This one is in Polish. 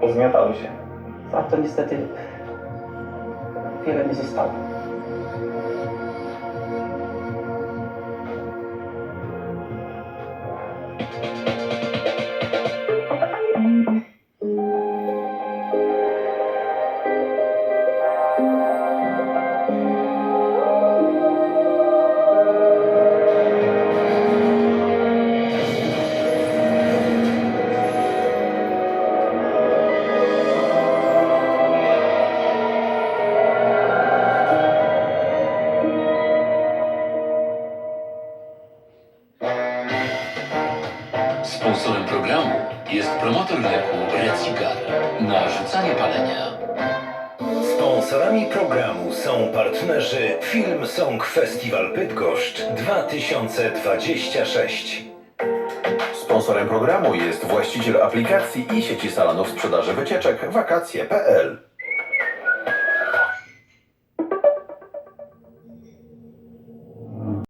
pozmiatały się. A to niestety wiele nie zostało. Sponsorem programu jest promotor leku Recigar na rzucanie palenia. Sponsorami programu są partnerzy Film Song Festival Bydgoszcz 2026. Sponsorem programu jest właściciel aplikacji i sieci salonów sprzedaży wycieczek wakacje.pl.